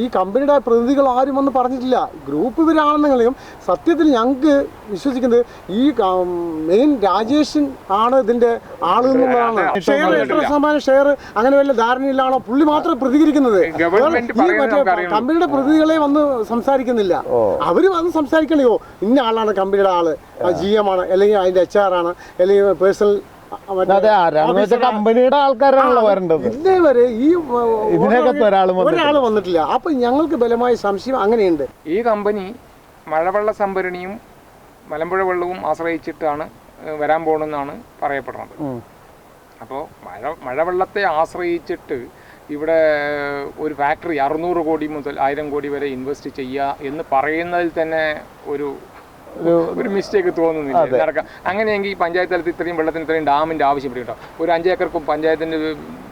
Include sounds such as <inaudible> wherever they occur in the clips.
ഈ കമ്പനിയുടെ പ്രതിനിധികൾ ആരും വന്ന് പറഞ്ഞിട്ടില്ല. ഗ്രൂപ്പ് ഇവരാണെന്നെങ്കിലും സത്യത്തിൽ ഞങ്ങൾക്ക് വിശ്വസിക്കുന്നത് ഈ മെയിൻ രാജേഷൻ ആണ് ഇതിന്റെ ആൾ എന്നുള്ളതാണ്. ഷെയർ എത്ര ശതമാനം ഷെയർ അങ്ങനെ വല്ല ധാരണയില്ലാണോ പുള്ളി മാത്രം പ്രതികരിക്കുന്നത്. ഈ മറ്റേ കമ്പനിയുടെ പ്രതിനിധികളെ വന്ന് സംസാരിക്കുന്നില്ല. അവർ വന്ന് സംസാരിക്കണയോ ഇന്ന ആളാണ് കമ്പനിയുടെ ആൾ. ജി എം ആണ് അല്ലെങ്കിൽ അതിന്റെ എച്ച് ആർ ആണ് അല്ലെങ്കിൽ പേഴ്സണൽ അതെ ആരാണെന്ന് വെച്ചാൽ കമ്പനിയുടെ ആൾക്കാരാണല്ലോ വരേണ്ടത്. ഇന്നേ വരെ ഈ ഇതിനകത്ത് ഒരാൾ ഒരാൾ വന്നിട്ടില്ല. അപ്പൊ ഞങ്ങൾക്ക് ബലമായ സംശയം അങ്ങനെയുണ്ട്. ഈ കമ്പനി മഴവെള്ള സംഭരണിയും മലമ്പുഴ വെള്ളവും ആശ്രയിച്ചിട്ടാണ് വരാൻ പോകണമെന്നാണ് പറയപ്പെടുന്നത്. അപ്പോൾ മഴ മഴവെള്ളത്തെ ആശ്രയിച്ചിട്ട് ഇവിടെ ഒരു ഫാക്ടറി അറുന്നൂറ് കോടി മുതൽ ആയിരം കോടി വരെ ഇൻവെസ്റ്റ് ചെയ്യുക എന്ന് പറയുന്നതിൽ തന്നെ ഒരു ഒരു മിസ്റ്റേക്ക് തോന്നുന്നില്ല. നടക്കാം. അങ്ങനെയെങ്കിൽ ഈ പഞ്ചായത്ത് തലത്തിൽ ഇത്രയും വെള്ളത്തിന് ഇത്രയും ഡാമിന്റെ ആവശ്യം കേട്ടോ. ഒരു അഞ്ചേക്കർക്കും പഞ്ചായത്തിന്റെ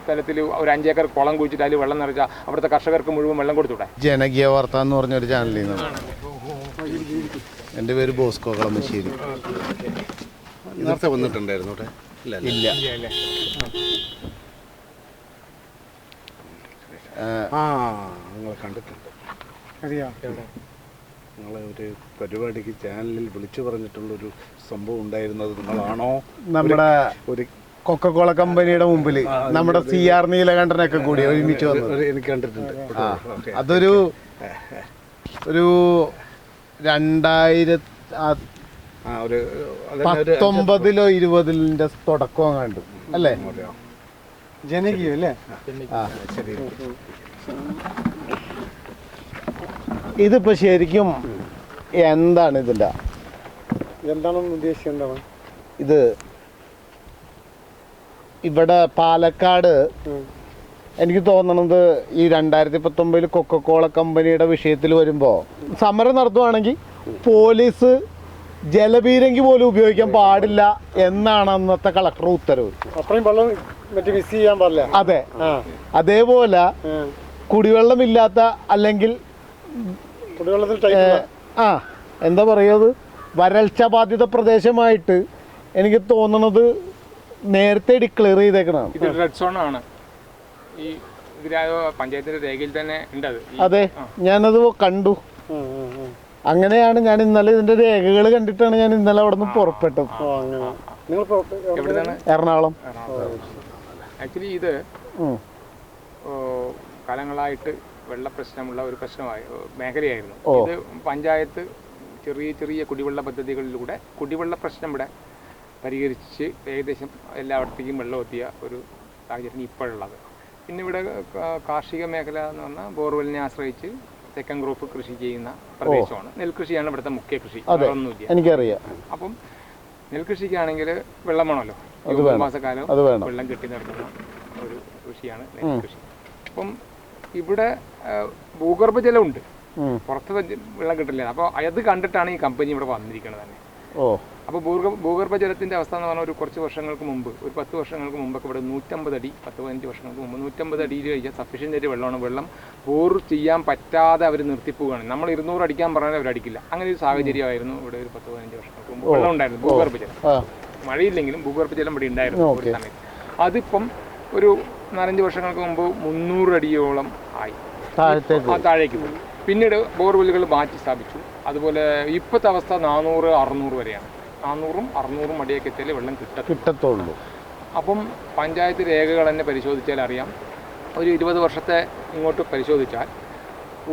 തലത്തിൽ ഒരു അഞ്ചേക്കർ കുളം കുഴിച്ചിട്ട് അതിൽ വെള്ളം നിറച്ചാൽ അവിടുത്തെ കർഷകർക്ക് മുഴുവൻ വെള്ളം കൊടുത്തൂടെ ജനകീയ വാർത്ത എന്ന് പറഞ്ഞൊരു ചാനലിൽ നിന്നാണ്. എന്റെ പേര് ബോസ്കോ കളമശ്ശേരി. നേരത്തെ വന്നിട്ടുണ്ടായിരുന്നു ഇല്ല ഇല്ല. ആ. നിങ്ങൾ കണ്ടിട്ടുണ്ട്. നിങ്ങളെ ഒരു പരിപാടിക്ക് ചാനലിൽ വിളിച്ചു പറഞ്ഞിട്ടുള്ളൊരു സംഭവം ഉണ്ടായിരുന്നത് നിങ്ങളാണോ? നമ്മുടെ ഒരു കൊക്കക്കോള കമ്പനിയുടെ മുമ്പിൽ നമ്മുടെ സി ആർ നീലകണ്ഠനൊക്കെ കൂടി ഒരുമിച്ച് വന്നു എനിക്ക് കണ്ടിട്ടുണ്ട്. അതൊരു ഒരു രണ്ടായിരത്തി പത്തൊമ്പതിലോ ഇരുപതിലിന്റെ തുടക്കം കണ്ടു. അല്ലേ? ജനകീയം അല്ലേ? ആ. ഇതിപ്പോ ശരിക്കും എന്താണ് ഇതിന്റെ എന്താണെന്ന് ഉദ്ദേശിച്ചത് എന്താണ്? ഇത് ഇവിടെ പാലക്കാട് എനിക്ക് തോന്നണത് ഈ രണ്ടായിരത്തി പത്തൊമ്പതിൽ കൊക്കക്കോള കമ്പനിയുടെ വിഷയത്തിൽ വരുമ്പോൾ സമരം നടത്തുവാണെങ്കിൽ പോലീസ് ജലപീരങ്കി പോലും ഉപയോഗിക്കാൻ പാടില്ല എന്നാണ് അന്നത്തെ കളക്ടർ ഉത്തരവ്. അത്രയും വെള്ളം മറ്റേ മിസ് ചെയ്യാൻ പാടില്ല. അതെ. അതേപോലെ കുടിവെള്ളം കുടിവെള്ളമില്ലാത്ത അല്ലെങ്കിൽ ആ എന്താ പറയുന്നത് വരൾച്ച ബാധിത പ്രദേശമായിട്ട് എനിക്ക് തോന്നുന്നത് നേരത്തെ ഡിക്ലെയർ ചെയ്തേക്കണം ഇത് റെഡ് സോൺ ആണ്. ഈ പഞ്ചായത്തിന്റെ രേഖയിൽ തന്നെ ഉണ്ട് അത്. ഞാനത് കണ്ടു. അങ്ങനെയാണ് ഞാൻ ഇന്നലെ ഇതിന്റെ രേഖകൾ കണ്ടിട്ടാണ് ഞാൻ ഇന്നലെ അവിടെ നിന്ന് പുറപ്പെട്ടത്. എറണാകുളം. ആക്ച്വലി ഇത് കാലങ്ങളായിട്ട് വെള്ള പ്രശ്നമുള്ള ഒരു പ്രശ്നമായി മേഖലയായിരുന്നു. ഇത് പഞ്ചായത്ത് ചെറിയ ചെറിയ കുടിവെള്ള പദ്ധതികളിലൂടെ കുടിവെള്ള പ്രശ്നം ഇവിടെ പരിഹരിച്ച് ഏകദേശം എല്ലായിടത്തേക്കും വെള്ളം എത്തിയ ഒരു സാഹചര്യം ഇപ്പോഴുള്ളത്. പിന്നെ ഇവിടെ കാർഷിക മേഖല എന്ന് പറഞ്ഞാൽ ബോർവെല്ലിനെ ആശ്രയിച്ച് തെക്കൻ ഗ്രൂപ്പ് കൃഷി ചെയ്യുന്ന പ്രദേശമാണ്. നെൽകൃഷിയാണ് ഇവിടുത്തെ മുഖ്യ കൃഷി. ഒന്നുമില്ല എനിക്കറിയാം. അപ്പം നെൽകൃഷിക്കാണെങ്കിൽ വെള്ളം വേണമല്ലോ ഒരു മാസക്കാലം വെള്ളം കെട്ടി നടക്കുന്ന ഒരു കൃഷിയാണ് നെൽകൃഷി. അപ്പം ഇവിടെ ഭൂഗർഭജലമുണ്ട്. ഉണ്ട് പുറത്ത് വെള്ളം കിട്ടില്ല. അപ്പോൾ അത് കണ്ടിട്ടാണ് ഈ കമ്പനി ഇവിടെ വന്നിരിക്കുന്നത് തന്നെ. ഓ. അപ്പോൾ ഭൂഗർഭ ഭൂഗർഭജലത്തിന്റെ അവസ്ഥ എന്ന് പറഞ്ഞാൽ ഒരു കുറച്ച് വർഷങ്ങൾക്ക് മുമ്പ് ഒരു പത്ത് വർഷങ്ങൾക്ക് മുമ്പൊക്കെ ഇവിടെ നൂറ്റമ്പത് അടി പത്ത് പതിനഞ്ച് വർഷങ്ങൾക്ക് മുമ്പ് നൂറ്റമ്പത് അടിയിൽ കഴിച്ചാൽ സഫീഷ്യന്റ് ആയിട്ട് വെള്ളമാണ്. വെള്ളം ബോർ ചെയ്യാൻ പറ്റാതെ അവർ നിർത്തിപ്പോവുകയാണ് നമ്മൾ ഇരുന്നൂറ് അടിക്കാൻ പറഞ്ഞാൽ അവർ അടിക്കില്ല. അങ്ങനെ ഒരു സാഹചര്യമായിരുന്നു ഇവിടെ ഒരു പത്ത് പതിനഞ്ച് വർഷങ്ങൾക്ക് മുമ്പ് വെള്ളം ഉണ്ടായിരുന്നു ഭൂഗർഭജലം. മഴയില്ലെങ്കിലും ഭൂഗർഭജലം ഇവിടെ ഉണ്ടായിരുന്നു ഒരു സമയത്ത്. അതിപ്പം ഒരു നാലഞ്ച് വർഷങ്ങൾക്ക് മുമ്പ് മുന്നൂറ് അടിയോളം ആയി. താഴത്തേക്ക്. താഴേക്ക് പോയി. പിന്നീട് ബോർവെല്ലുകൾ മാറ്റി സ്ഥാപിച്ചു. അതുപോലെ ഇപ്പോഴത്തെ അവസ്ഥ നാനൂറ് അറുന്നൂറ് വരെയാണ്. നാനൂറും അറുന്നൂറും അടിയൊക്കെ എത്തിയാലേ വെള്ളം കിട്ട കിട്ടത്തുള്ളൂ. അപ്പം പഞ്ചായത്ത് രേഖകൾ തന്നെ പരിശോധിച്ചാൽ അറിയാം. ഒരു ഇരുപത് വർഷത്തെ ഇങ്ങോട്ട് പരിശോധിച്ചാൽ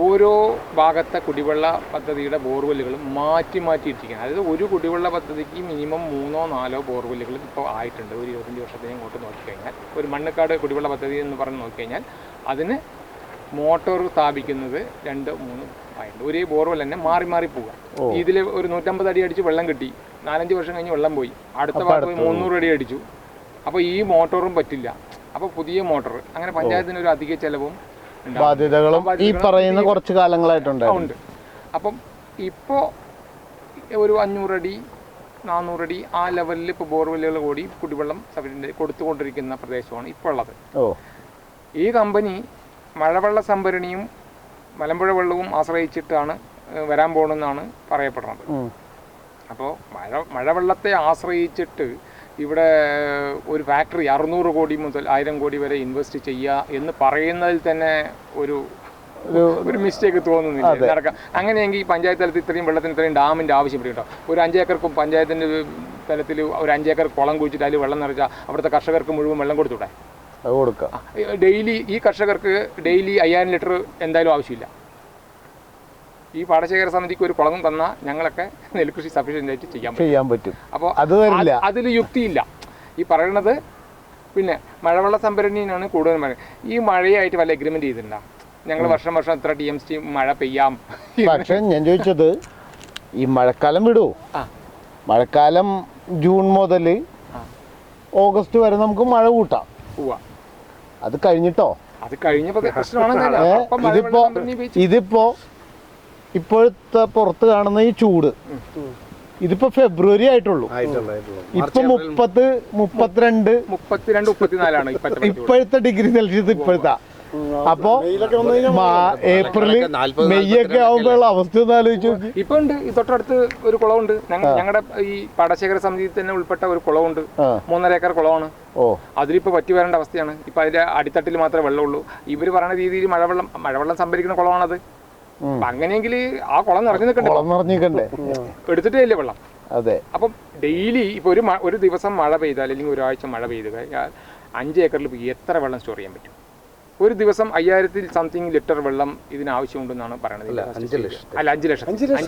ഓരോ ഭാഗത്തെ കുടിവെള്ള പദ്ധതിയുടെ ബോർവെല്ലുകളും മാറ്റി മാറ്റി ഇട്ടിരിക്കുകയാണ്. അതായത് ഒരു കുടിവെള്ള പദ്ധതിക്ക് മിനിമം മൂന്നോ നാലോ ബോർവെല്ലുകൾ ഇപ്പോൾ ആയിട്ടുണ്ട്. ഒരു ഇരുപത്തഞ്ച് വർഷത്തെ ഇങ്ങോട്ട് നോക്കിക്കഴിഞ്ഞാൽ. ഒരു മണ്ണക്കാട് കുടിവെള്ള പദ്ധതി എന്ന് പറഞ്ഞ് നോക്കിക്കഴിഞ്ഞാൽ അതിന് മോട്ടോർ സ്ഥാപിക്കുന്നത് രണ്ട് മൂന്ന് ആയിട്ടുണ്ട് ഒരേ ബോർവെൽ തന്നെ മാറി മാറി പോവുക. ഇതിൽ ഒരു നൂറ്റമ്പത് അടി അടിച്ച് വെള്ളം കിട്ടി. നാലഞ്ച് വർഷം കഴിഞ്ഞ് വെള്ളം പോയി. അടുത്ത ഭാഗത്ത് പോയി മുന്നൂറ് അടി അടിച്ചു. അപ്പോൾ ഈ മോട്ടോറും പറ്റില്ല. അപ്പോൾ പുതിയ മോട്ടോർ. അങ്ങനെ പഞ്ചായത്തിന് ഒരു അധിക ചെലവും. ബാധ്യതകളും ഈ പറയുന്ന കുറച്ച് കാലങ്ങളായിട്ടുണ്ട് ഉണ്ട്. അപ്പം ഇപ്പോൾ ഒരു അഞ്ഞൂറടി നാനൂറടി ആ ലെവലിൽ ഇപ്പോൾ ബോർവെല്ലുകൾ കൂടി കുടിവെള്ളം സഫിഷ്യന്റ് കൊടുത്തുകൊണ്ടിരിക്കുന്ന പ്രദേശമാണ് ഇപ്പോൾ ഉള്ളത്. ഓ. ഈ കമ്പനി മഴവെള്ള സംഭരണിയും മലമ്പുഴ വെള്ളവും ആശ്രയിച്ചിട്ടാണ് വരാൻ പോകണമെന്നാണ് പറയപ്പെടുന്നത്. അപ്പോൾ മഴ മഴവെള്ളത്തെ ആശ്രയിച്ചിട്ട് ഇവിടെ ഒരു ഫാക്ടറി അറുന്നൂറ് കോടി മുതൽ ആയിരം കോടി വരെ ഇൻവെസ്റ്റ് ചെയ്യുക എന്ന് പറയുന്നതിൽ തന്നെ ഒരു ഒരു മിസ്റ്റേക്ക് തോന്നുന്നില്ല. നടക്കാം അങ്ങനെയെങ്കിൽ പഞ്ചായത്ത് തലത്തിൽ ഇത്രയും വെള്ളത്തിന് ഇത്രയും ഡാമിന്റെ ആവശ്യപ്പെട്ടോ ഒരു അഞ്ചേക്കർക്കും പഞ്ചായത്തിന്റെ തലത്തിൽ ഒരു അഞ്ചേക്കർ കുളം കുഴിച്ചിട്ട് അതിൽ വെള്ളം നിറച്ചാൽ അവിടുത്തെ കർഷകർക്ക് മുഴുവൻ വെള്ളം കൊടുത്തൂടെ അത് കൊടുക്കാം. ഡെയിലി ഈ കർഷകർക്ക് ഡെയിലി അയ്യായിരം ലിറ്റർ എന്തായാലും ആവശ്യമില്ല. ഈ പാടശേഖര സമിതിക്ക് ഒരു കുളം തന്നാൽ ഞങ്ങളൊക്കെ നെൽകൃഷി സഫീഷ്യന്റ് ആയിട്ട് ചെയ്യാൻ ചെയ്യാൻ പറ്റും. അപ്പോൾ അത്. അതിൽ യുക്തിയില്ല. ഈ പറയണത് പിന്നെ മഴവെള്ള സംഭരണിയാണ് കൂടുതൽ മഴ. ഈ മഴയായിട്ട് വല്ല എഗ്രിമെന്റ് ചെയ്തിട്ടുണ്ടോ? ഞങ്ങൾ വർഷം വർഷം എത്ര ടി എം സി മഴ പെയ്യാം. പക്ഷേ ഞാൻ ചോദിച്ചത് ഈ മഴക്കാലം വിടൂ. ആ. മഴക്കാലം ജൂൺ മുതൽ ഓഗസ്റ്റ് വരെ നമുക്ക് മഴ കൂട്ടാം. പോവാ അത് കഴിഞ്ഞിട്ടോ? അത് കഴിഞ്ഞപ്പോ ഇതിപ്പോ ഇപ്പോഴത്തെ പുറത്ത് കാണുന്ന ഈ ചൂട്. ഇതിപ്പോ ഫെബ്രുവരി ആയിട്ടുള്ളൂ. ഇപ്പൊ മുപ്പത് മുപ്പത്തിരണ്ട്. മുപ്പത്തിരണ്ട് മുപ്പത്തിനാലാണ്. ഇപ്പോഴത്തെ ഡിഗ്രി സെൽഷ്യസ് ഇപ്പോഴത്തെ. അപ്പോ ഏപ്രിൽ മെയ് ഒക്കെ ആവുമ്പോഴുള്ള അവസ്ഥ ഒന്ന് ആലോചിച്ചു ഇപ്പൊ ഉണ്ട് ഈ തൊട്ടടുത്ത് ഒരു കുളമുണ്ട്. ഞങ്ങളുടെ ഈ പാടശേഖര സമിതിയിൽ തന്നെ ഉൾപ്പെട്ട ഒരു കുളമുണ്ട്. മൂന്നര ഏക്കർ കുളമാണ്. ഓ. അതിലിപ്പോ പറ്റി വരേണ്ട അവസ്ഥയാണ്. ഇപ്പൊ അതിന്റെ അടിത്തട്ടിൽ മാത്രമേ വെള്ളമുള്ളൂ. ഇവർ പറയുന്ന രീതിയിൽ മഴവെള്ളം മഴവെള്ളം സംഭരിക്കുന്ന കുളമാണത്. അങ്ങനെയെങ്കിൽ ആ കുളം നിറഞ്ഞു നിൽക്കണ്ടേ? കുളം നിറഞ്ഞിക്കണ്ടേ എടുത്തിട്ടേ ഇല്ല വെള്ളം. അതെ. അപ്പം ഡെയിലി ഇപ്പൊ ഒരു ഒരു ദിവസം മഴ പെയ്താൽ അല്ലെങ്കിൽ ഒരാഴ്ച മഴ പെയ്ത് കഴിഞ്ഞാൽ അഞ്ച് ഏക്കറിൽ എത്ര വെള്ളം സ്റ്റോർ ചെയ്യാൻ പറ്റും? ഒരു ദിവസം അയ്യായിരത്തിൽ സംതിങ് ലിറ്റർ വെള്ളം ഇതിന് ആവശ്യമുണ്ടെന്നാണ് പറയുന്നത് അല്ല അഞ്ച് ലക്ഷം. അഞ്ച് ലക്ഷം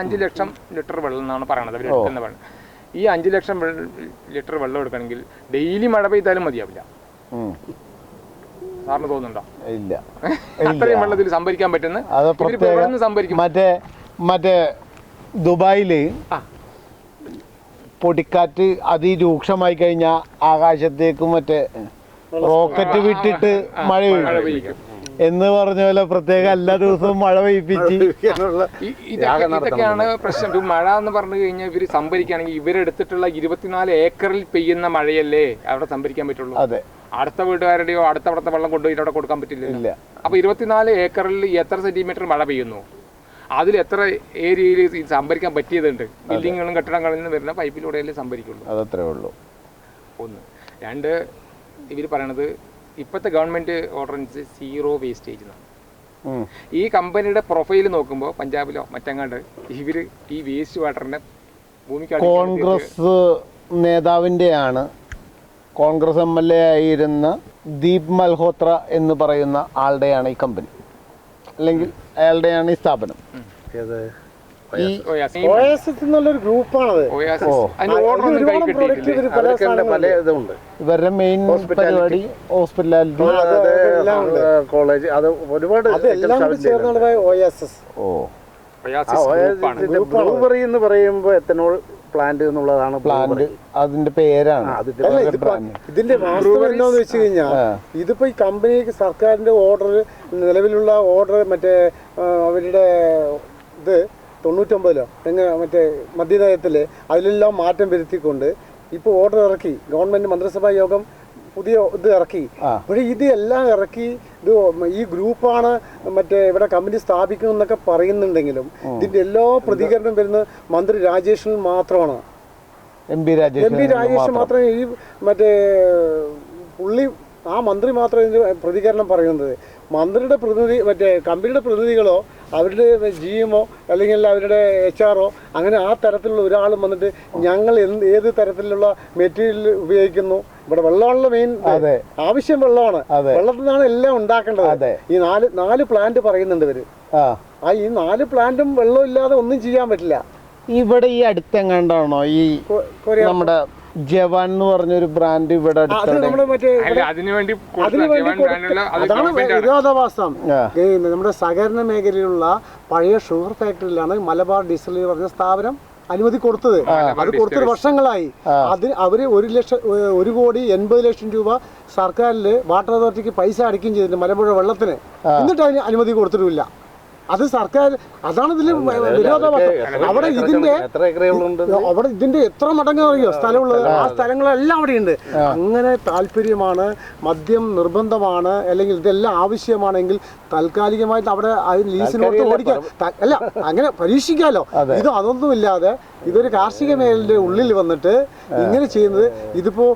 അഞ്ചു ലക്ഷം. ലിറ്റർ വെള്ളം എന്നാണ് പറയുന്നത് അവർ എടുക്കുന്ന വെള്ളം. ഈ അഞ്ച് ലക്ഷം ലിറ്റർ വെള്ളം എടുക്കണമെങ്കിൽ ഡെയിലി മഴ പെയ്താലും മതിയാവില്ല. സാറിന് തോന്നുന്നുണ്ടോ? ഇല്ല. <laughs> അത്രയും വെള്ളത്തിൽ സംഭരിക്കാൻ പറ്റുന്ന സംഭരിക്കും. മറ്റേ മറ്റേ ദുബായിൽ പൊടിക്കാറ്റ് അതിരൂക്ഷമായി കഴിഞ്ഞാൽ ആകാശത്തേക്കും മറ്റേ റോക്കറ്റ് വിട്ടിട്ട് മഴ പെയ്യും. എന്ന് പറഞ്ഞ പോലെ പ്രത്യേക എല്ലാ <laughs> ദിവസവും മഴ പെയ്പ്പിച്ച് ഇതൊക്കെയാണ് പ്രശ്നം. മഴ എന്ന് പറഞ്ഞു കഴിഞ്ഞാൽ ഇവർ സംഭരിക്കുകയാണെങ്കിൽ ഇവരെടുത്തിട്ടുള്ള ഇരുപത്തിനാല് ഏക്കറിൽ പെയ്യുന്ന മഴയല്ലേ അവിടെ സംഭരിക്കാൻ പറ്റുള്ളൂ? അതെ. അടുത്ത വീട്ടുകാരുടെയോ അടുത്ത അവിടുത്തെ വെള്ളം കൊണ്ടുപോയി അവിടെ കൊടുക്കാൻ പറ്റില്ല അപ്പൊ ഇരുപത്തിനാല് ഏക്കറിൽ എത്ര സെന്റിമീറ്റർ മഴ പെയ്യുന്നു? അതിൽ എത്ര ഏരിയയിൽ സംഭരിക്കാൻ പറ്റിയതുണ്ട്? ബിൽഡിങ്ങുകളും കെട്ടിടങ്ങളിൽ നിന്ന് വരുന്ന പൈപ്പിലൂടെയല്ലേ സംഭരിക്കുള്ളൂ. അതത്രേ ഉള്ളൂ. ഒന്ന്. രണ്ട് ഇവർ പറയണത് ഇപ്പോഴത്തെ ഗവൺമെന്റ് ഓർഡർ അനുസരിച്ച് സീറോ വേസ്റ്റേജ് എന്നാണ്. ഈ കമ്പനിയുടെ പ്രൊഫൈൽ നോക്കുമ്പോൾ പഞ്ചാബിലോ മറ്റങ്ങാണ്ട് ഇവർ ഈ വേസ്റ്റ് വാട്ടറിനെ ഭൂമിക്ക് അടിയിൽ കോൺഗ്രസ് നേതാവിന്റെയാണ് കോൺഗ്രസ് എം എൽ എ ആയിരുന്ന ദീപ് മൽഹോത്ര എന്ന് പറയുന്ന ആളുടെയാണ് ഈ കമ്പനി അല്ലെങ്കിൽ അയാളുടെയാണ് ഈ സ്ഥാപനം. ഈ എന്നുള്ളൊരു ഗ്രൂപ്പാണത്. ഓ. അതിന് ഓർഡർ ഒന്നും കൈ ഒരുപാട് പ്രോഡക്റ്റ് കിട്ടിയിട്ടില്ലേ. ഇവർ പല ഇതുണ്ട് ഇവരുടെ മെയിൻ പരിപാടി ഹോസ്പിറ്റാലിറ്റി അത് എല്ലാം ഉണ്ട്. കോളേജ് അത് ഒരുപാട് അതെല്ലാം കൂടി ചേർന്നാണ് ഓ. ഒയാസിസ് ഗ്രൂപ്പാണ്. ബ്ലൂബെറി എന്ന് പറയുമ്പോൾ എത്തനോൾ പ്ലാന്റ് എന്നുള്ളതാണ് പ്ലാന്റ് അതിന്റെ പേരാണ്. അതിന്റെ അല്ല ഇതിപ്പോ ഇതിന്റെ വാസ്തവം എന്താന്ന് വെച്ച് കഴിഞ്ഞാൽ ഇതിപ്പോ ഈ കമ്പനിക്ക് സർക്കാരിന്റെ ഓർഡർ നിലവിലുള്ള ഓർഡർ മറ്റേ ആ, അവരുടെ ഇത് തൊണ്ണൂറ്റൊമ്പതിലോ എങ്ങനെ മറ്റേ മദ്യനയത്തിൽ അതിലെല്ലാം മാറ്റം വരുത്തിക്കൊണ്ട് ഇപ്പോൾ ഓർഡർ ഇറക്കി. ഗവൺമെന്റ് മന്ത്രിസഭാ യോഗം പുതിയ ഇത് ഇറക്കി. പക്ഷേ ഇത് എല്ലാം ഇറക്കി ഇത് ഈ ഗ്രൂപ്പാണ് മറ്റേ ഇവിടെ കമ്പനി സ്ഥാപിക്കുന്നതെന്നൊക്കെ പറയുന്നുണ്ടെങ്കിലും ഇതിന്റെ എല്ലാ പ്രതികരണം വരുന്നത് മന്ത്രി രാജേഷിന് മാത്രമാണ്. M P Rajesh M P Rajesh Rajesh മാത്രമേ ഈ മറ്റേ പുള്ളി ആ മന്ത്രി മാത്രമേ ഇതിന് പ്രതികരണം പറയുന്നത്. മന്ത്രിയുടെ പ്രതിനിധി മറ്റേ കമ്പനിയുടെ പ്രതിനിധികളോ അവരുടെ ജി എമ്മോ അല്ലെങ്കിൽ അവരുടെ എച്ച് ആറോ അങ്ങനെ ആ തരത്തിലുള്ള ഒരാളും വന്നിട്ട് ഞങ്ങൾ എന്ത് ഏത് തരത്തിലുള്ള മെറ്റീരിയൽ ഉപയോഗിക്കുന്നു? ഇവിടെ വെള്ളമാണല്ലോ മെയിൻ അതെ. ആവശ്യം വെള്ളമാണ്. അതെ. വെള്ളത്തിൽ നിന്നാണ് എല്ലാം ഉണ്ടാക്കേണ്ടത്. അതെ. ഈ നാല് നാല് പ്ലാന്റ് പറയുന്നുണ്ട് ഇവർ. ആ. ആ ഈ നാല് പ്ലാന്റും വെള്ളം ഇല്ലാതെ ഒന്നും ചെയ്യാൻ പറ്റില്ല. ഇവിടെ ഈ അടുത്തെങ്ങാണ്ടാണോ ഈ നമ്മുടെ ജവാൻ എന്ന് പറഞ്ഞൊരു ബ്രാൻഡ് ഇവിടെ വിരോധാഭാസം നമ്മുടെ സഹകരണ മേഖലയിലുള്ള പഴയ ഷുഗർ ഫാക്ടറിയിലാണ് മലബാർ ഡിസ്റ്റിലറി പറഞ്ഞ സ്ഥാപനം അനുമതി കൊടുത്തത്. അത് കൊടുത്തൊരു വർഷങ്ങളായി. അതിന് അവർ ഒരു ലക്ഷം ഒരു കോടി എൺപത് ലക്ഷം രൂപ സർക്കാരിൽ വാട്ടർ അതോറിറ്റിക്ക് പൈസ അടയ്ക്കുകയും ചെയ്തിട്ടുണ്ട് മലമ്പുഴ വെള്ളത്തിന്. എന്നിട്ട് അതിന് അനുമതി കൊടുത്തിട്ടില്ല അത് സർക്കാർ അതാണ് ഇതിൽ വിരോധാഭാസം. അവിടെ ഇതിന്റെ അവിടെ ഇതിന്റെ എത്ര മടങ്ങ് അറിയോ? സ്ഥലമുള്ളത്. ആ സ്ഥലങ്ങളെല്ലാം അവിടെ ഉണ്ട് അങ്ങനെ താല്പര്യമാണ് മദ്യം നിർബന്ധമാണ് അല്ലെങ്കിൽ ഇതെല്ലാം ആവശ്യമാണെങ്കിൽ താൽക്കാലികമായിട്ട് അവിടെ അത് ലീസിനോട്ട് ഓടിക്കാം അല്ല അങ്ങനെ പരീക്ഷിക്കാലോ. ഇത് അതൊന്നുമില്ലാതെ ഇതൊരു കാർഷിക മേഖലയുടെ ഉള്ളിൽ വന്നിട്ട് ഇങ്ങനെ ചെയ്യുന്നത് ഇതിപ്പോ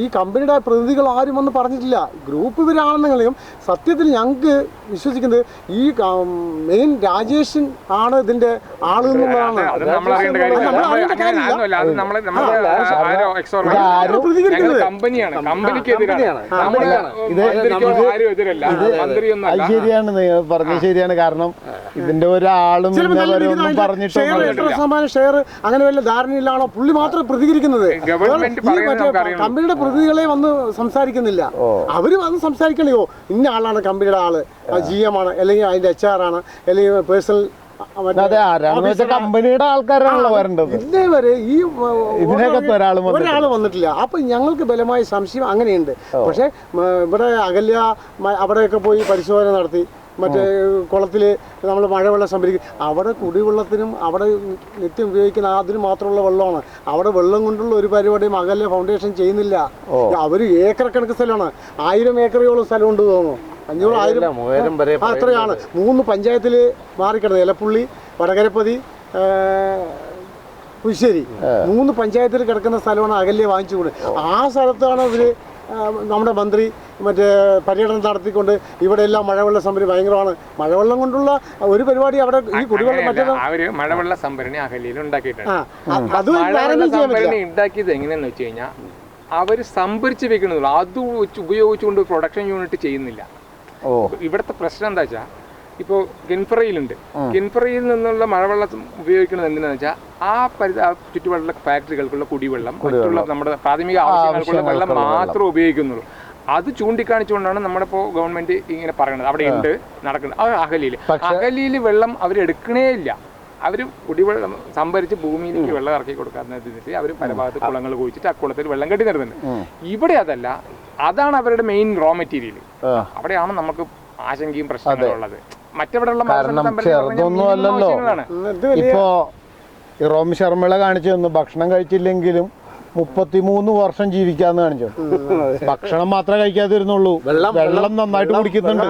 ഈ കമ്പനിയുടെ പ്രതിനിധികൾ ആരും ഒന്നും പറഞ്ഞിട്ടില്ല. ഗ്രൂപ്പ് ഇവരാണെന്നെങ്കിലും സത്യത്തിൽ ഞങ്ങൾക്ക് വിശ്വസിക്കുന്നത് ഈ മെയിൻ രാജേഷൻ ആണ് ഇതിന്റെ ആൾ എന്നുള്ളതാണ്. അത് ശരിയാണ് പറഞ്ഞത്. ശരിയാണ്. കാരണം ഇതിന്റെ ഒരാളും അതിന്റെ ഷെയർ ഷെയർ അങ്ങനെ വല്ല ധാരണയിലാണോ പുള്ളി മാത്രം പ്രതികരിക്കുന്നത്. കമ്പനിയുടെ പ്രതിനിധികളെ വന്ന് സംസാരിക്കുന്നില്ല. അവർ വന്ന് സംസാരിക്കണയോ ഇന്ന ആളാണ് കമ്പനിയുടെ ആൾ. ജി എം ആണ് അല്ലെങ്കിൽ അതിന്റെ എച്ച് ആർ ആണ് അല്ലെങ്കിൽ പേഴ്സണൽ ഒരാൾ കമ്പനിയുടെ ആൾക്കാരാണല്ലോ വരേണ്ടത്. ഇന്നേ വരെ ഈ ഇതിനകത്ത് ഒരാൾ വന്നിട്ടില്ല. ഒരാൾ വന്നിട്ടില്ല. അപ്പൊ ഞങ്ങൾക്ക് ബലമായ സംശയം അങ്ങനെയുണ്ട്. പക്ഷെ ഇവിടെ അകല്യ അവിടെയൊക്കെ പോയി പരിശോധന നടത്തി. മറ്റേ കുളത്തിൽ നമ്മൾ മഴവെള്ളം സംഭരിക്കും. അവിടെ കുടിവെള്ളത്തിനും അവിടെ നിത്യം ഉപയോഗിക്കുന്ന അതിന് മാത്രമുള്ള വെള്ളമാണ്. അവിടെ വെള്ളം കൊണ്ടുള്ള ഒരു പരിപാടിയും അകലെ ഫൗണ്ടേഷൻ ചെയ്യുന്നില്ല. അവർ ഏക്കർ കണക്ക് സ്ഥലമാണ്. ആയിരം ഏക്കറയോളം സ്ഥലം ഉണ്ട് തോന്നുന്നു. അഞ്ഞൂറ് ആയിരം വരെ ആ, അത്രയാണ്. മൂന്ന് പഞ്ചായത്തിൽ മാറിക്കിടന്നത് എലപ്പുള്ളി വടകരപ്പതി പുശ്ശേരി മൂന്ന് പഞ്ചായത്തിൽ കിടക്കുന്ന സ്ഥലമാണ് അകല്യെ വാങ്ങിച്ചു കൊടുക്കുന്നത് ആ സ്ഥലത്താണ് ഇവർ ആ, നമ്മുടെ മന്ത്രി മറ്റേ പര്യടനം നടത്തിക്കൊണ്ട് ഇവിടെ എല്ലാം മഴവെള്ള സംഭരണി ഭയങ്കരമാണ്. മഴവെള്ളം കൊണ്ടുള്ള ഒരു പരിപാടി അവിടെ ഈ കുടിവെള്ളം മറ്റേ അവർ മഴവെള്ള സംഭരണി അഹലിയിൽ ഉണ്ടാക്കിയിട്ടുണ്ട്. ആ അത് ഉണ്ടാക്കിയത് എങ്ങനെയാന്ന് വെച്ച് കഴിഞ്ഞാൽ അവർ സംഭരിച്ച് വെക്കണമെന്നുള്ളൂ അത് ഉപയോഗിച്ചുകൊണ്ട് പ്രൊഡക്ഷൻ യൂണിറ്റ് ചെയ്യുന്നില്ല. ഓ. ഇവിടുത്തെ പ്രശ്നം എന്താ വെച്ചാൽ ഇപ്പോൾ കിൻഫ്രയിലുണ്ട് കിൻഫ്രയിൽ നിന്നുള്ള മഴവെള്ളം ഉപയോഗിക്കുന്നത് എന്തിനാന്ന് വെച്ചാൽ ആ പരി ആ ചുറ്റുവെള്ള ഫാക്ടറികൾക്കുള്ള കുടിവെള്ളം മറ്റുള്ള നമ്മുടെ പ്രാഥമിക ആവശ്യങ്ങൾക്കുള്ള വെള്ളം മാത്രമേ ഉപയോഗിക്കുന്നുള്ളൂ. അത് ചൂണ്ടിക്കാണിച്ചുകൊണ്ടാണ് നമ്മുടെ ഇപ്പോൾ ഗവൺമെന്റ് ഇങ്ങനെ പറയുന്നത് അവിടെ ഉണ്ട് നടക്കുന്നത് അത് അഹലിയിൽ അഹലിയിൽ വെള്ളം അവരെടുക്കണേ ഇല്ല. അവർ കുടിവെള്ളം സംഭരിച്ച് ഭൂമിയിലേക്ക് വെള്ളം ഇറക്കി കൊടുക്കാതിട്ട് അവർ പല ഭാഗത്ത് കുളങ്ങൾ കുഴിച്ചിട്ട് ആ കുളത്തിൽ വെള്ളം കെട്ടി നിർത്തുന്നുണ്ട് ഇവിടെ അതല്ല അതാണ് അവരുടെ മെയിൻ റോ മെറ്റീരിയൽ അവിടെയാണ് നമുക്ക് ആശങ്കയും പ്രശ്നങ്ങളും ഉള്ളത്. മറ്റെവിടെയുള്ള കാരണം ചെറുതൊന്നും അല്ലല്ലോ. ഇപ്പോ ഈ റോം ശർമ്മിള കാണിച്ചു തന്നു ഭക്ഷണം കഴിച്ചില്ലെങ്കിലും മുപ്പത്തിമൂന്ന് വർഷം ജീവിക്കാന്ന് കാണിച്ചു ഭക്ഷണം മാത്രമേ കഴിക്കാതിരുന്നുള്ളൂ. വെള്ളം നന്നായിട്ട് കുടിക്കുന്നുണ്ട്.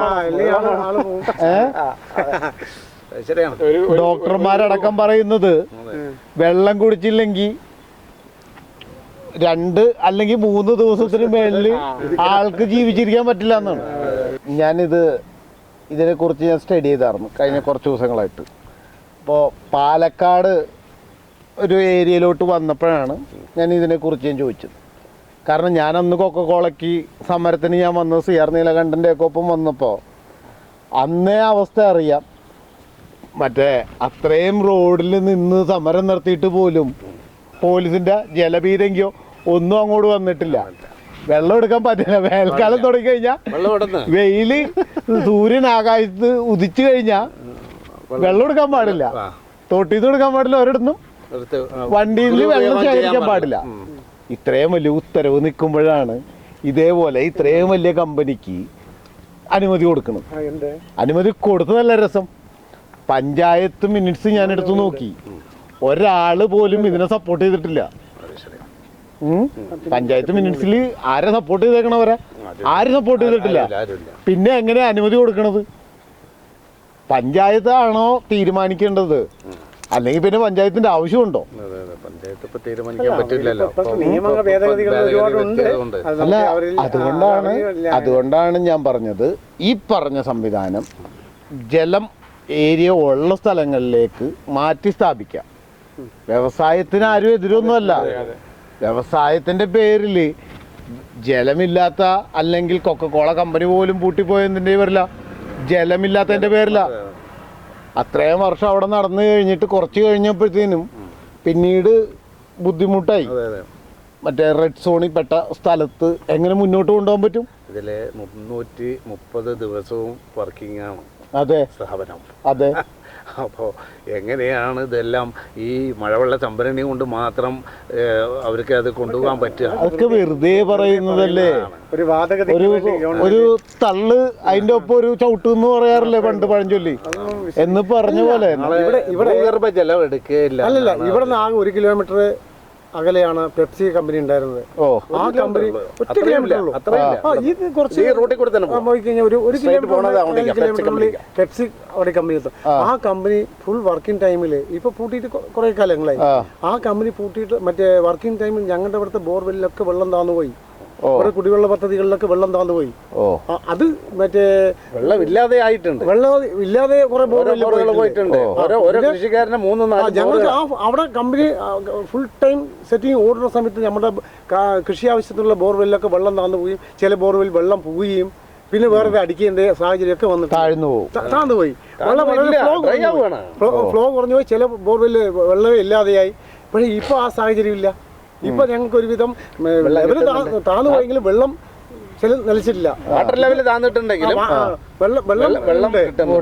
ഡോക്ടർമാരടക്കം പറയുന്നത് വെള്ളം കുടിച്ചില്ലെങ്കിൽ രണ്ട് അല്ലെങ്കിൽ മൂന്ന് ദിവസത്തിന് മേളിൽ ആൾക്ക് ജീവിച്ചിരിക്കാൻ പറ്റില്ല എന്നാണ്. ഞാനിത് ഇതിനെക്കുറിച്ച് ഞാൻ സ്റ്റഡി ചെയ്തായിരുന്നു കഴിഞ്ഞ കുറച്ച് ദിവസങ്ങളായിട്ട്. അപ്പോൾ പാലക്കാട് ഒരു ഏരിയയിലോട്ട് വന്നപ്പോഴാണ് ഞാൻ ഇതിനെക്കുറിച്ച് ഞാൻ ചോദിച്ചത്. കാരണം ഞാൻ അന്ന് കൊക്കക്കോളയ്ക്ക് സമരത്തിന് ഞാൻ വന്നത് സി ആർ നീലകണ്ഠന്റെ ഒക്കെ ഒപ്പം വന്നപ്പോൾ അന്നേ അവസ്ഥ അറിയാം. മറ്റേ അത്രയും റോഡിൽ നിന്ന് സമരം നിർത്തിയിട്ട് പോലും പോലീസിന്റെ ജലപീരങ്കിയോ ഒന്നും അങ്ങോട്ട് വന്നിട്ടില്ല. വെള്ളം എടുക്കാൻ പറ്റില്ല. വേനൽക്കാലം തുടങ്ങി കഴിഞ്ഞാൽ വെയിൽ സൂര്യൻ ആകാശത്ത് ഉദിച്ചു കഴിഞ്ഞാ വെള്ളം. എടുക്കാൻ പാടില്ല. തൊട്ടിന്ന് തോട്ടിൽ നിന്ന് എടുക്കാൻ പാടില്ല ഒരിടത്തും. വണ്ടിയിൽ വെള്ളം ശേഖരിക്കാൻ പാടില്ല. ഇത്രയും വലിയ ഉത്തരവ് നിൽക്കുമ്പോഴാണ് ഇതേപോലെ ഇത്രയും വലിയ കമ്പനിക്ക് അനുമതി കൊടുക്കണം അനുമതി കൊടുത്തതല്ല രസം. പഞ്ചായത്ത് മിനിറ്റ്സ് ഞാൻ എടുത്തു നോക്കി ഒരാൾ പോലും ഇതിനെ സപ്പോർട്ട് ചെയ്തിട്ടില്ല? പഞ്ചായത്ത് മിനിറ്റ്സിൽ ആരെ സപ്പോർട്ട് ചെയ്തേക്കണവരെ ആര് സപ്പോർട്ട് ചെയ്തിട്ടില്ല. പിന്നെ എങ്ങനെ അനുമതി കൊടുക്കണത്? പഞ്ചായത്ത് ആണോ തീരുമാനിക്കേണ്ടത്? അല്ലെങ്കിൽ പിന്നെ പഞ്ചായത്തിന്റെ ആവശ്യമുണ്ടോ? അല്ല അതുകൊണ്ടാണ് അതുകൊണ്ടാണ് ഞാൻ പറഞ്ഞത്. ഈ പറഞ്ഞ സംവിധാനം ജലം ഏരിയ ഉള്ള സ്ഥലങ്ങളിലേക്ക് മാറ്റി സ്ഥാപിക്കാം വ്യവസായത്തിന് ആരും എതിരൊന്നുമല്ല. വ്യവസായത്തിന്റെ പേരിൽ ജലമില്ലാത്ത അല്ലെങ്കിൽ കൊക്കക്കോള കമ്പനി പോലും പൂട്ടിപ്പോയതിന്റെ പേരില. ജലമില്ലാത്തതിന്റെ പേരില. അത്രയും വർഷം അവിടെ നടന്നു കഴിഞ്ഞിട്ട് കുറച്ച് കഴിഞ്ഞപ്പോഴത്തേനും പിന്നീട് ബുദ്ധിമുട്ടായി. മറ്റേ റെഡ് സോണിൽ പെട്ട സ്ഥലത്ത് എങ്ങനെ മുന്നോട്ട് കൊണ്ടുപോകാൻ പറ്റും? ഇതിലെ മുന്നൂറ്റി മുപ്പത് ദിവസവും വർക്കിംഗ് ആണ്. അതെ. സ്ഥാപനം. അതെ. <laughs> അപ്പോൾ എങ്ങനെയാണ് ഇതെല്ലാം ഈ മഴവെള്ള സംഭരണി കൊണ്ട് മാത്രം അവർക്ക് അത് കൊണ്ടുപോകാൻ പറ്റുക? അതൊക്കെ വെറുതെ പറയുന്നതല്ലേ? ഒരു ഒരു ഒരു തള്ള് അതിന്റെ ഒപ്പം ഒരു ചവിട്ട് എന്ന് പറയാറില്ലേ പണ്ട് പഴഞ്ചൊല്ലി? എന്ന് പറഞ്ഞ പോലെ ഇവിടെ ഇവിടെ ഭൂഗർഭ ജലം എടുക്കുകയില്ല അല്ലല്ല ഇവിടെ നിന്ന് ആകെ ഒരു കിലോമീറ്റർ അകലെയാണ് പെപ്സി കമ്പനി ഉണ്ടായിരുന്നത്. ഓ. ആ കമ്പനി ഒറ്റ കിലോമീറ്റർ ഇത് കുറച്ച് ഈ റോട്ടിൽ കൂടെ തന്നെ. പോയി കഴിഞ്ഞാൽ ഒരു ഒരു കിലോമീറ്റർ പെപ്സി കിലോമീറ്ററിനുള്ളിൽ പെപ്സി അവിടെ കമ്പനി എത്തും. ആ. കമ്പനി ഫുൾ വർക്കിംഗ് ടൈമിൽ ഇപ്പൊ പൂട്ടിയിട്ട് കുറെ കാലങ്ങളായി. ആ. കമ്പനി പൂട്ടിയിട്ട് മറ്റേ വർക്കിംഗ് ടൈമിൽ ഞങ്ങളുടെ ഇവിടുത്തെ ബോർവെല്ലിലൊക്കെ വെള്ളം താന്നു പോയി. കുറെ കുടിവെള്ള പദ്ധതികളിലൊക്കെ വെള്ളം താന്നു പോയി. അത് മറ്റേ വെള്ളമില്ലാതെ ആയിട്ടുണ്ട്. വെള്ളം ഇല്ലാതെ കുറെ പോയിട്ടുണ്ട്. ഓരോ കൃഷിക്കാരന് മൂന്ന് നാല് ഞങ്ങൾക്ക് ആ അവിടെ കമ്പനി ഫുൾ ടൈം സെറ്റിംഗ് ഓടുന്ന സമയത്ത് നമ്മുടെ കൃഷി ആവശ്യത്തിനുള്ള ബോർവെല്ലൊക്കെ വെള്ളം താന്നു പോയി. ചില ബോർവെൽ വെള്ളം പോവുകയും പിന്നെ വേറെ അടിക്കേണ്ട സാഹചര്യമൊക്കെ വന്നു താഴ്ന്നു താന്നു പോയി. വെള്ളം വളരെ ഫ്ലോ ഫ്ലോ കുറഞ്ഞു പോയി. ചില ബോർവെല്ല് വെള്ളമേ ഇല്ലാതെയായി. പക്ഷേ ഇപ്പൊ ആ സാഹചര്യം ഇല്ല. ഇപ്പൊ ഞങ്ങൾക്ക് ഒരുവിധം ലെവൽ താന്നു പോയെങ്കിലും വെള്ളം ചില നിലച്ചിട്ടില്ല. Water level താന്നിട്ടുണ്ടെങ്കിലും. വെള്ളം വെള്ളം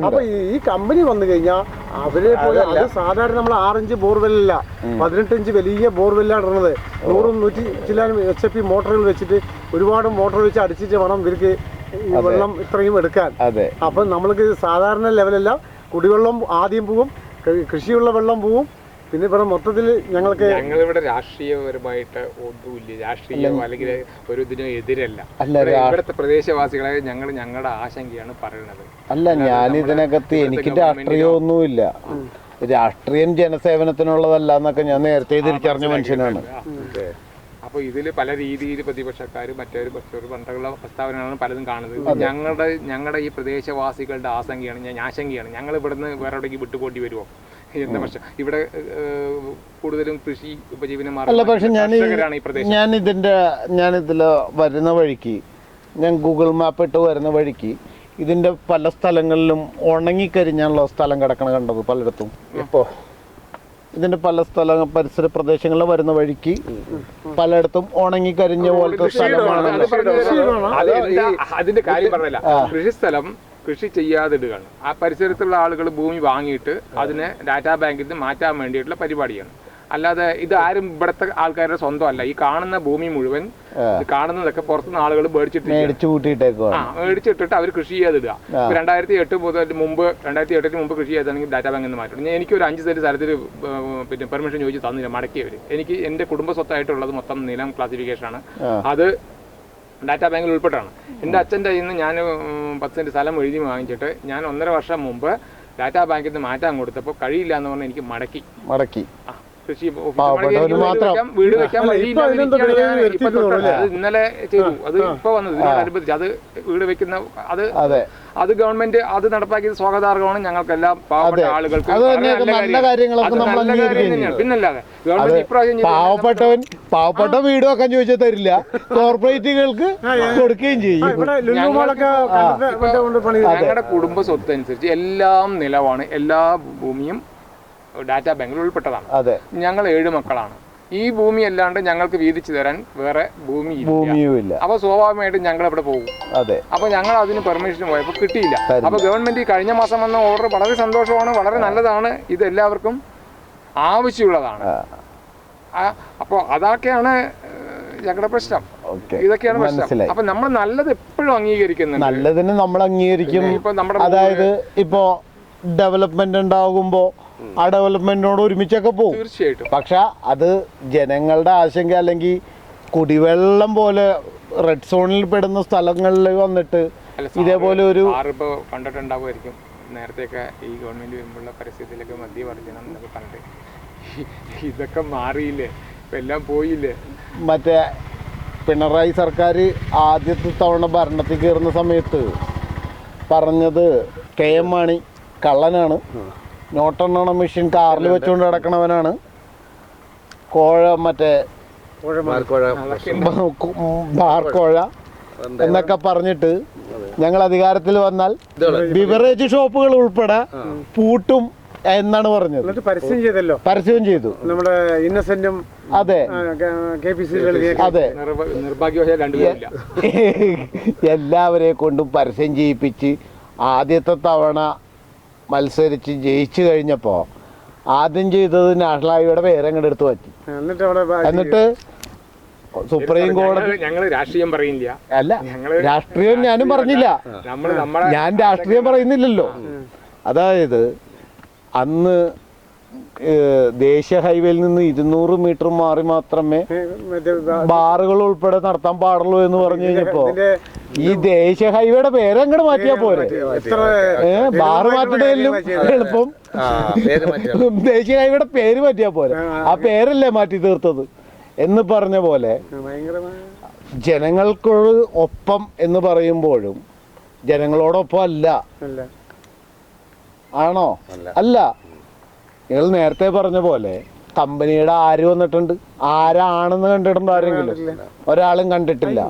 അപ്പൊ ഈ- കമ്പനി വന്നു കഴിഞ്ഞാൽ അവരെ പോലെ അത് സാധാരണ നമ്മൾ ആറിഞ്ച് ബോർവെല്ലല്ല. പതിനെട്ട് ഇഞ്ച് വലിയ ബോർവെല്ലാണ് ഇടുന്നത് നൂറും നൂറ്റി ചില്ലാനും എച്ച് എഫ് പി മോട്ടറുകൾ വെച്ചിട്ട് ഒരുപാട് മോട്ടോർ വെച്ച് അടിച്ചിട്ട് വേണം ഇവർക്ക് വെള്ളം ഇത്രയും എടുക്കാൻ. അപ്പം നമ്മൾക്ക് സാധാരണ ലെവലല്ല. കുടിവെള്ളം ആദ്യം പോവും. കൃഷിയുള്ള വെള്ളം പോവും. പിന്നെ ഇവിടെ മൊത്തത്തിൽ ഞങ്ങൾക്ക് ഞങ്ങൾ ഇവിടെ രാഷ്ട്രീയപരമായിട്ട് ഒന്നുമില്ല. രാഷ്ട്രീയമോ അല്ലെങ്കിൽ ഒരു ഇതിനും എതിരല്ല. ഇവിടുത്തെ പ്രദേശവാസികളെ ഞങ്ങൾ ഞങ്ങളുടെ ആശങ്കയാണ് പറയുന്നത്. അല്ല ഞാൻ ഇതിനകത്ത് എനിക്ക് രാഷ്ട്രീയമൊന്നുമില്ല. രാഷ്ട്രീയം ജനസേവനത്തിനുള്ളതല്ല എന്നൊക്കെ ഞാൻ നേരത്തെ തിരിച്ചറിഞ്ഞ മനുഷ്യനാണ്. അപ്പൊ ഇതിൽ പല രീതിയിൽ പ്രതിപക്ഷക്കാർ മറ്റൊരു മറ്റൊരു പണ്ടുള്ള പ്രസ്താവനകളാണ് പലതും കാണുന്നത്. ഞങ്ങളുടെ ഞങ്ങളുടെ ഈ പ്രദേശവാസികളുടെ ആശങ്കയാണ് ഞാൻ ആശങ്കയാണ്. ഞങ്ങൾ ഇവിടുന്ന് വേറെ എവിടേക്ക് വിട്ടുപോണ്ടി വരുമോ? എന്താ പ്രശ്നം. ഇവിടെ കൂടുതലും കൃഷി ഉപജീവന അല്ല പക്ഷെ ഞാൻ ഞാൻ ഇതിന്റെ ഞാൻ ഇതിൽ വരുന്ന വഴിക്ക് ഞാൻ ഗൂഗിൾ മാപ്പ് ഇട്ട് വരുന്ന വഴിക്ക് ഇതിന്റെ പല സ്ഥലങ്ങളിലും ഉണങ്ങിക്കരിഞ്ഞാണല്ലോ സ്ഥലം കിടക്കണ കണ്ടത് പലയിടത്തും. ഇപ്പോ ഇതിന്റെ പല സ്ഥല പരിസര പ്രദേശങ്ങളിൽ വരുന്ന വഴിക്ക് പലയിടത്തും ഉണങ്ങിക്കരിഞ്ഞ പോലത്തെ സ്ഥലമാണ് അതിന്റെ കാര്യം പറഞ്ഞല്ല. കൃഷിസ്ഥലം കൃഷി ചെയ്യാതിടുകയാണ്. ആ പരിസരത്തുള്ള ആളുകൾ ഭൂമി വാങ്ങിയിട്ട് അതിനെ ഡാറ്റാ ബാങ്കിൽ നിന്ന് മാറ്റാൻ വേണ്ടിയിട്ടുള്ള പരിപാടിയാണ്. അല്ലാതെ ഇത് ആരും ഇവിടുത്തെ ആൾക്കാരുടെ സ്വന്തമല്ല. ഈ കാണുന്ന ഭൂമി മുഴുവൻ കാണുന്നതൊക്കെ പുറത്തുനിന്ന് ആളുകൾ മേടിച്ചിട്ട് ആ മേടിച്ചിട്ടിട്ട് അവർ കൃഷി ചെയ്തിടുക രണ്ടായിരത്തി എട്ട് മുതൽ മുമ്പ് രണ്ടായിരത്തി എട്ടിന് മുമ്പ് കൃഷി ചെയ്താണെങ്കിൽ ഡാറ്റാ ബാങ്കിൽ നിന്ന് മാറ്റണം എനിക്ക് ഒരു അഞ്ച് സെന്റ് സ്ഥലത്തിൽ പിന്നെ പെർമിഷൻ ചോദിച്ച് തന്നില്ല മടക്കിയവർ എനിക്ക് എന്റെ കുടുംബ സ്വത്തായിട്ടുള്ളത് മൊത്തം നിലം ക്ലാസിഫിക്കേഷൻ ആണ്. അത് ഡാറ്റാ ബാങ്കിൽ ഉൾപ്പെട്ടാണ്. എന്റെ അച്ഛന്റെ ഇന്ന് ഞാൻ പത്ത് സെന്റ് സ്ഥലം എഴുതി വാങ്ങിച്ചിട്ട് ഞാൻ ഒന്നര വർഷം മുമ്പ് ഡാറ്റാ ബാങ്കിൽ നിന്ന് മാറ്റാൻ കൊടുത്തപ്പോൾ കഴിയില്ല എന്ന് പറഞ്ഞ് എനിക്ക് മടക്കി. മടക്കി. ആ, കൃഷി പാവപ്പെട്ടവന് മാത്രം. വീട് വെക്കാൻ അല്ല, ഇപ്പൊ അതിനെന്താ ഇപ്പൊ അത് ഇന്നലെ ചെയ്തു. അത് ഇപ്പൊ വന്നത് ഇതിനോടനുബന്ധിച്ച് അത് വീട് വെക്കുന്ന അത് അതെ. അത് ഗവൺമെന്റ് അത് നടപ്പാക്കിയത് സ്വാഗതാർഹമാണ് ഞങ്ങൾക്കെല്ലാം പാവപ്പെട്ട അതെ. ആളുകൾക്ക് അത് വളരെ തന്നെയൊക്കെ നല്ല കാര്യം. കാര്യങ്ങളൊക്കെ അത് നമ്മൾ നല്ല കാര്യം അംഗീകരിക്കുകയും തന്നെയാണ്. പിന്നല്ലാതെ അത്. ഗവൺമെന്റ് ഇപ്രാവശ്യം ചെയ്തത് പാവപ്പെട്ടവൻ പാവപ്പെട്ട വീട് വെക്കാൻ ചോദിച്ചാൽ തരില്ല. കോർപ്പറേറ്റുകൾക്ക് കൊടുക്കുകയും ചെയ്യും. ഇവിടെ ലുലുമാളൊക്കെ കണ്ടിട്ട് കൊണ്ട് പണി ഞങ്ങളുടെ കുടുംബ സ്വത്ത് അനുസരിച്ച് എല്ലാം നിലവാണ്. എല്ലാ ഭൂമിയും ഡാറ്റാ ബാങ്കിൽ ഉൾപ്പെട്ടതാണ്. അതെ. ഞങ്ങൾ ഏഴ് മക്കളാണ്. ഈ ഭൂമി അല്ലാണ്ട് ഞങ്ങൾക്ക് വീതിച്ചു തരാൻ വേറെ ഭൂമി ഇല്ല ഭൂമിയും ഇല്ല അപ്പൊ സ്വാഭാവികമായിട്ടും ഞങ്ങൾ അവിടെ പോകും. അതെ. അപ്പൊ ഞങ്ങൾ അതിന് പെർമിഷൻ പോയപ്പോൾ കിട്ടിയില്ല. അപ്പൊ ഗവൺമെന്റ് ഈ കഴിഞ്ഞ മാസം വന്ന ഓർഡർ വളരെ സന്തോഷമാണ് വളരെ നല്ലതാണ്. ഇത് എല്ലാവർക്കും ആവശ്യമുള്ളതാണ്. അപ്പോൾ അതൊക്കെയാണ് ഞങ്ങളുടെ പ്രശ്നം. ഇതൊക്കെയാണ് പ്രശ്നം. അപ്പൊ നമ്മൾ നല്ലത് എപ്പോഴും അംഗീകരിക്കുന്നുണ്ട്. നല്ലതിന് നമ്മൾ അംഗീകരിക്കും. അതായത് ഇപ്പോ ഡെവലപ്മെന്റ് ഉണ്ടാകുമ്പോ ആ ഡെവലപ്മെന്റിനോട് ഒരുമിച്ചൊക്കെ പോകും തീർച്ചയായിട്ടും. പക്ഷെ അത് ജനങ്ങളുടെ ആശങ്ക അല്ലെങ്കിൽ കുടിവെള്ളം പോലെ റെഡ് സോണിൽ പെടുന്ന സ്ഥലങ്ങളിൽ വന്നിട്ട് ഇതേപോലെ ഒരു സാറിപ്പോ കണ്ടിട്ടുണ്ടാവുമായിരിക്കും. നേരത്തെയൊക്കെ ഈ ഗവൺമെന്റ് വരുമ്പോഴുള്ള പരിസ്ഥിതിയിലൊക്കെ മദ്യവർജനം എന്നൊക്കെ പറഞ്ഞിട്ട്. ഇതൊക്കെ മാറിയില്ലേ? എല്ലാം പോയില്ലേ? മറ്റേ പിണറായി സർക്കാർ ആദ്യത്തെ തവണ ഭരണത്തിൽ കയറുന്ന സമയത്ത് പറഞ്ഞത് കെ എം മാണി കള്ളനാണ്. നോട്ടെണ്ണണ മെഷീൻ കാറിൽ വെച്ചുകൊണ്ട് നടക്കണവനാണ്. കോഴ മറ്റേ ബാർക്കോഴ എന്നൊക്കെ പറഞ്ഞിട്ട് ഞങ്ങൾ അധികാരത്തിൽ വന്നാൽ ബിവറേജ് ഷോപ്പുകൾ ഉൾപ്പെടെ പൂട്ടും എന്നാണ് പറഞ്ഞത്. പരസ്യം ചെയ്തല്ലോ? പരസ്യവും ചെയ്തു. നമ്മുടെ ഇന്നസെന്റും അതെ. കെ പി സി ലളിതയെ അതെ. <laughs> എല്ലാവരെ കൊണ്ടും പരസ്യം ചെയ്യിപ്പിച്ച് ആദ്യത്തെ തവണ മത്സരിച്ച് ജയിച്ചു കഴിഞ്ഞപ്പോൾ ആദ്യം ചെയ്തത് നാഷണൽ ഹൈവേയുടെ പേരങ്ങോട്ട് എടുത്ത് മാറ്റി. എന്നിട്ട് അവിടെ എന്നിട്ട് സുപ്രീം കോടതി ഞങ്ങൾ രാഷ്ട്രീയം പറയില്ല. അല്ല ഞങ്ങൾ രാഷ്ട്രീയം ഞാനും പറഞ്ഞില്ല. ഞാൻ രാഷ്ട്രീയം പറയുന്നില്ലല്ലോ. അതായത് അന്ന് ദേശീയ ഹൈവേയിൽ നിന്ന് ഇരുന്നൂറ് മീറ്റർ മാറി മാത്രമേ ബാറുകൾ ഉൾപ്പെടെ നടത്താൻ പാടുള്ളൂ എന്ന് പറഞ്ഞു കഴിഞ്ഞപ്പോ ഈ ദേശീയ ഹൈവേയുടെ പേരങ്ങോട്ട് മാറ്റിയാ പോരെ ബാറ് മാറ്റണേലും എളുപ്പം. പേര് <laughs> ദേശീയ ഹൈവേയുടെ പേര് മാറ്റിയാ പോരെ. ആ പേരല്ലേ മാറ്റി തീർത്തത്. എന്ന് പറഞ്ഞ പോലെ ജനങ്ങൾക്കൊരു ഒപ്പം എന്ന് പറയുമ്പോഴും ജനങ്ങളോടൊപ്പം അല്ല. അല്ല. ആണോ? അല്ല. നിങ്ങൾ നേരത്തെ പറഞ്ഞ പോലെ കമ്പനിയുടെ ആര് വന്നിട്ടുണ്ട്? ആരാണെന്ന് കണ്ടിട്ടുണ്ടോ ആരെങ്കിലും? ഒരാളും കണ്ടിട്ടില്ല.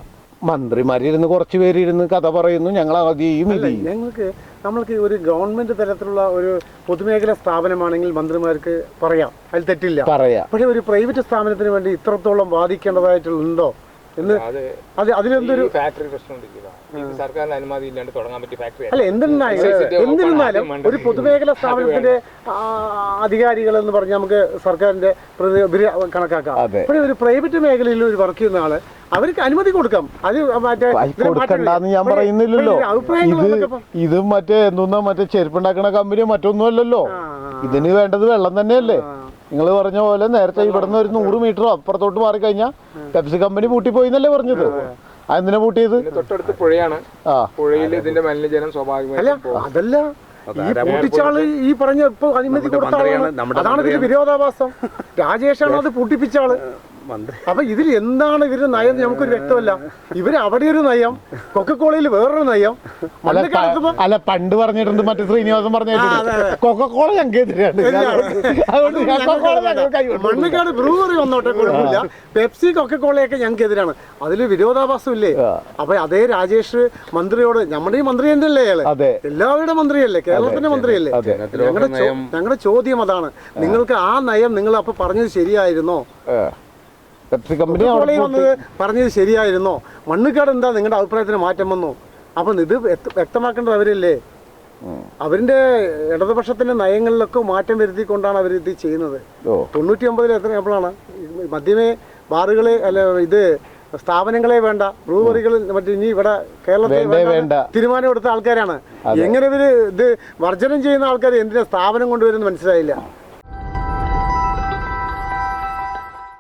മന്ത്രിമാരിരുന്ന് കുറച്ച് പേരിരുന്ന് കഥ പറയുന്നു. ഞങ്ങൾ അത് ചെയ്യും ഇത് ചെയ്യും ഞങ്ങൾക്ക് നമ്മൾക്ക് ഒരു ഗവൺമെന്റ് തലത്തിലുള്ള ഒരു പൊതുമേഖലാ സ്ഥാപനമാണെങ്കിൽ മന്ത്രിമാർക്ക് പറയാം. അതിൽ തെറ്റില്ല. പറയാം. പക്ഷേ ഒരു പ്രൈവറ്റ് സ്ഥാപനത്തിന് വേണ്ടി ഇത്രത്തോളം വാദിക്കേണ്ടതായിട്ടുണ്ടോ എന്ന് അത് അത് അതിലെന്തൊരു ഫാക്ടറി പ്രശ്നം ഇത് അനുമതി ഇല്ലാണ്ട് തുടങ്ങാൻ പറ്റിയ ഫാക്ടറി അല്ല എന്തിരുന്നാലും എന്തിരുന്നാലും ഒരു പൊതുമേഖലാ സ്ഥാപനത്തിന്റെ അധികാരികൾ എന്ന് പറഞ്ഞാൽ നമുക്ക് സർക്കാരിന്റെ കണക്കാക്കാം. പക്ഷേ ഒരു പ്രൈവറ്റ് മേഖലയിൽ ഒരു വർക്ക് ചെയ്യുന്ന ആൾ അവർക്ക് അനുമതി കൊടുക്കാം. അത് കൊടുക്കണ്ടെന്ന് ഞാൻ പറയുന്നില്ലല്ലോ. ഇത് ഇത് മറ്റേ എന്തോന്നാ മറ്റേ ചെരുപ്പുണ്ടാക്കണ കമ്പനിയോ മറ്റൊന്നും അല്ലല്ലോ. ഇതിന് വേണ്ടത് വെള്ളം തന്നെയല്ലേ. നിങ്ങൾ പറഞ്ഞ പോലെ നേരത്തെ ഇവിടുന്ന് ഒരു നൂറ് മീറ്റർ അപ്പുറത്തോട്ട് മാറി കഴിഞ്ഞാൽ പെപ്സി കമ്പനി പൂട്ടിപ്പോയി എന്നല്ലേ പറഞ്ഞത്? അതെന്തിനാ പൂട്ടിയത്? തൊട്ടടുത്ത് പുഴയാണ്. ആ. പുഴയിൽ ഇതിന്റെ മലിനജലം സ്വാഭാവികമായിട്ട്. അതല്ല. ഈ പൂട്ടിച്ചാൾ ഈ പറഞ്ഞ ഇപ്പൊ അനുമതി കൊടുത്താണ് കൊടുത്ത അതാണ് ഇതിന്റെ വിരോധാഭാസം. രാജേഷാണ് അത് പൂട്ടിപ്പിച്ച ആൾ. മന്ത്രി. അപ്പൊ ഇതിൽ എന്താണ് ഇവർ നയം നമുക്കൊരു വ്യക്തമല്ല. ഇവർ അവിടെ ഒരു നയം കൊക്കക്കോളയിൽ വേറൊരു നയം. അല്ല അല്ല പണ്ട് പറഞ്ഞിട്ടുണ്ട് മറ്റേ ശ്രീനിവാസൻ പറഞ്ഞിട്ടുണ്ട് കൊക്കക്കോള ഞങ്ങൾക്ക് എതിരാണ് ബ്രൂവറി വന്നോട്ടെ കുഴപ്പമില്ല പെപ്സി കൊക്കക്കോളയൊക്കെ ഞങ്ങൾക്ക് എതിരാണ്. അതിൽ വിരോധാഭാസം ഇല്ലേ? അപ്പൊ അതേ രാജേഷ് മന്ത്രിയോട് നമ്മുടെ ഈ മന്ത്രി തന്നെയല്ലേ അയാൾ? അതെ. എല്ലാവരുടെ മന്ത്രിയല്ലേ? കേരളത്തിന്റെ മന്ത്രിയല്ലേ? ഞങ്ങളുടെ ഞങ്ങളുടെ ചോദ്യം അതാണ്. നിങ്ങൾക്ക് ആ നയം നിങ്ങൾ അപ്പൊ പറഞ്ഞത് ശരിയായിരുന്നോ. പെപ്സി കമ്പനി അവിടെ. വന്നത് പറഞ്ഞത് ശരിയായിരുന്നോ. മണ്ണുകാട് എന്താ നിങ്ങളുടെ അഭിപ്രായത്തിന് മാറ്റം വന്നു? അപ്പം ഇത് വ്യക്ത- വ്യക്തമാക്കേണ്ടത് അവരല്ലേ? അവരിന്റെ ഇടതുപക്ഷത്തിന്റെ നയങ്ങളിലൊക്കെ മാറ്റം വരുത്തിക്കൊണ്ടാണ് അവർ ഇത് ചെയ്യുന്നത്. തൊണ്ണൂറ്റി ഒമ്പതിൽ എത്ര എപ്പോഴാണ് മദ്യമേ ബാറുകളെ അല്ല ഇത് സ്ഥാപനങ്ങളെ വേണ്ട ബ്രൂവറികൾ മറ്റേ ഇനി ഇവിടെ കേരളത്തിൽ വേണ്ടേ വേണ്ട വേണ്ട. തീരുമാനം എടുത്ത ആൾക്കാരാണ്. എങ്ങനെ ഇവർ ഇത് വർജനം ചെയ്യുന്ന ആൾക്കാർ എന്തിനാ സ്ഥാപനം കൊണ്ടുവരുന്ന മനസ്സിലായില്ല.